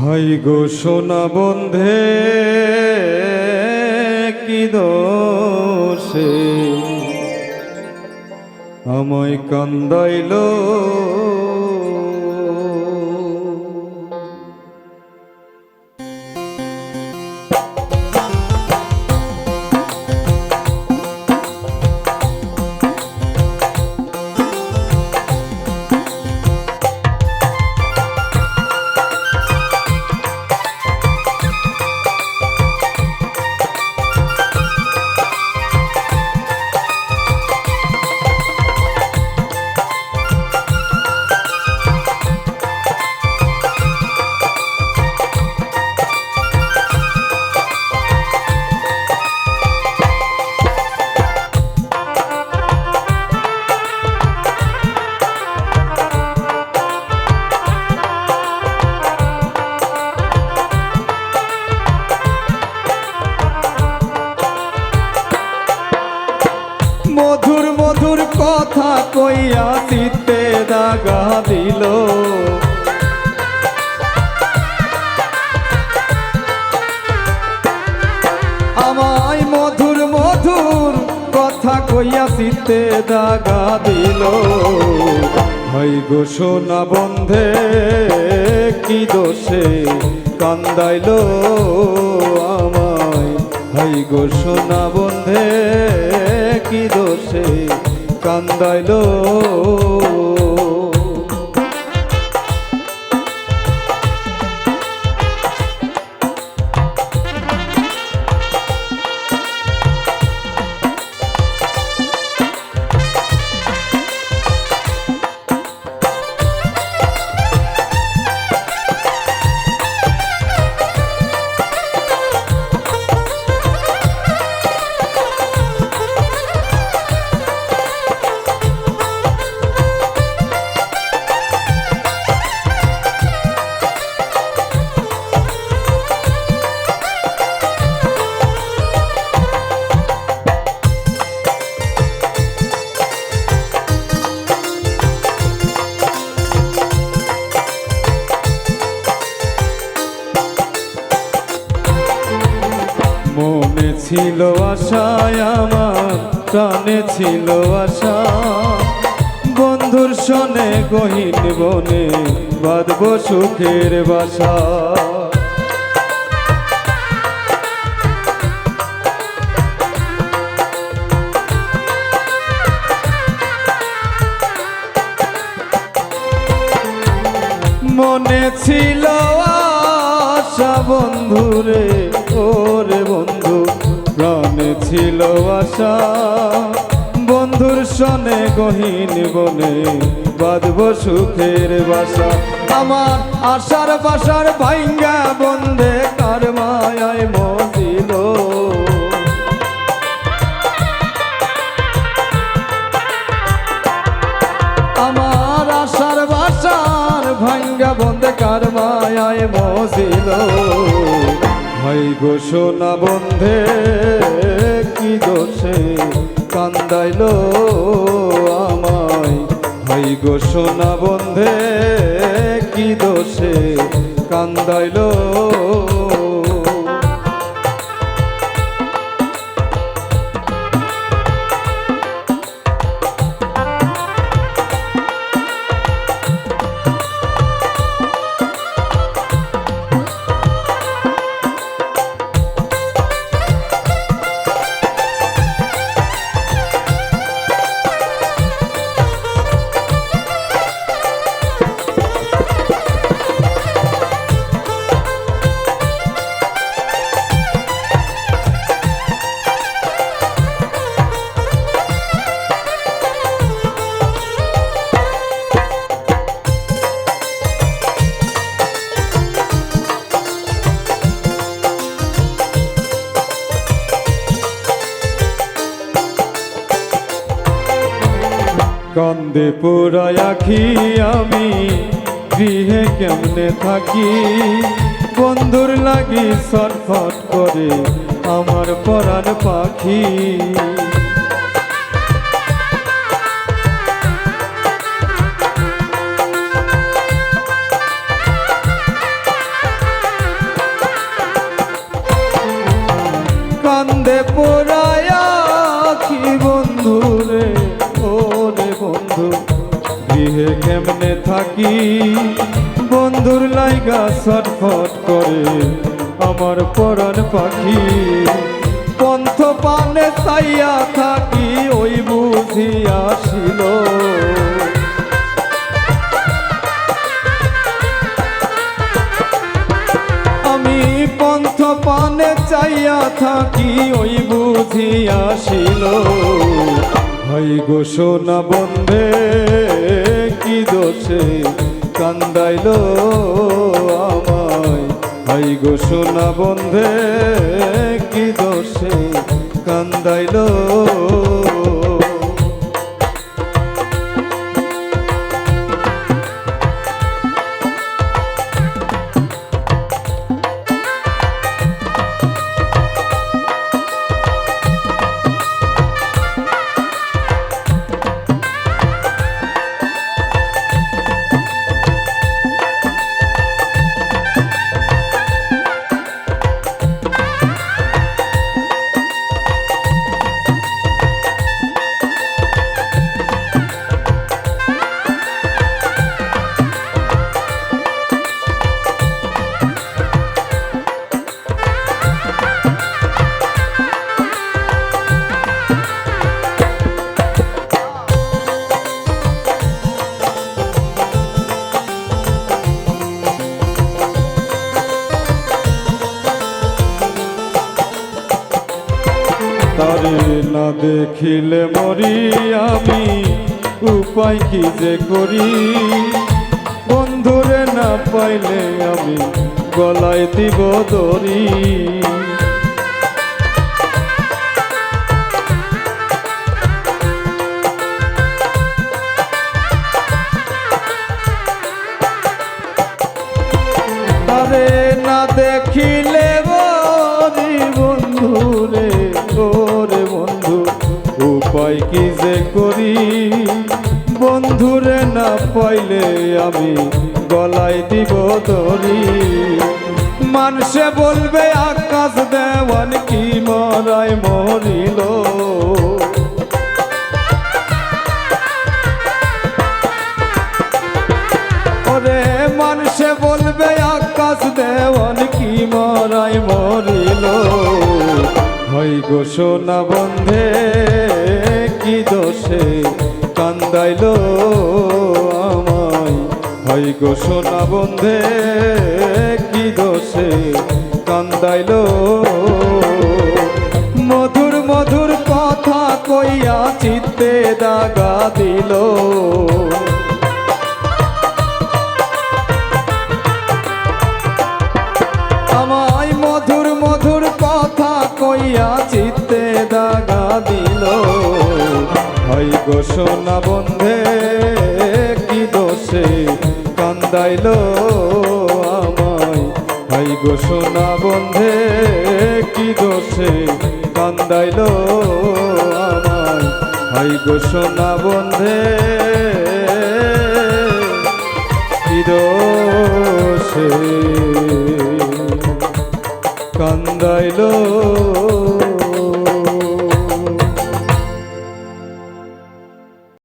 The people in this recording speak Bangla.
হাই গো সোনা বন্ধে কি দোষে? আমায় কান্দাইল কথা কইয়া চিত্তে দাগা দিল। আমায় মধুর মধুর কথা কইয়া চিত্তে দাগা দিল। হই সোনা বন্ধে, কি দোষে কান্দাইল আমায়? হই সোনা বন্ধে, কি দোষে কান্দাইল। ছিল আশায় আমার, প্রাণে ছিল আশা। বন্ধুর সনে গহীন বনে বাঁধব সুখের বাসা। মনে ছিল আশা বন্ধুরে প্রাণে ছিল আশা। বন্ধুর সনে গহীন বনে বাঁধব সুখের বাসা। আমার আশার বাসার ভাইঙ্গা বন্ধে কার মায়ায় মজিল আমার আশার বাসার ভাঙ্গা বন্ধে কার মায়ায় মজিল ভাই সোনা বন্ধে দোষে কান্দাইল আমায়। হাই গো সোনা বন্ধে কি দোষে কান্দাইল গন্ধে পুরায় আমি, গৃহে কেমনে থাকি? বন্ধুর লাগি সরফট করে আমার পরার পাখি। কান্দে পোড়া থাকি, বন্ধুর লাইগা ছটফট করে। আমার পরাণ পাখি, পন্থ পানে চাইয়া থাকি, ওই বুঝি আসিল আমি পন্থ পানে চাইয়া থাকি, ওই বুঝি আসিল ভাই গো সোনা বন্ধে কি দোষে কান্দাইল আমায়। ভাই গো সোনা বন্ধে কি দোষে কান্দাইল তারে না দেখিলে মরি আমি, উপায় কি যে করি? বন্ধুরে না পাইলে আমি গলায় দিব না দেখিলে বন্ধুরে না পাইলে আমি গলায় দিব দড়ি। মানুষে বলবে, আকাশ দেওয়ান কি মরায় মরিল। ওরে মানুষে বলবে, আকাশ দেওয়ান কি মরাই মরিল। হয় সোনা বন্ধে কি দোষে কান্দাইল আমায়। হয় গো সোনা বন্ধে, কি দোষে কান্দাইল? মধুর মধুর কথা কইয়া চিত্তে দাগা দিল। আমায় মধুর মধুর কথা কইয়া চিত্তে দাগা দিল। গো সোনা বন্ধে কি দোষে কান্দাইল আমায়? গো সোনা বন্ধে কি দোষে কান্দাইল আমায়? গো সোনা বন্ধে কি দোষে কান্দাইলো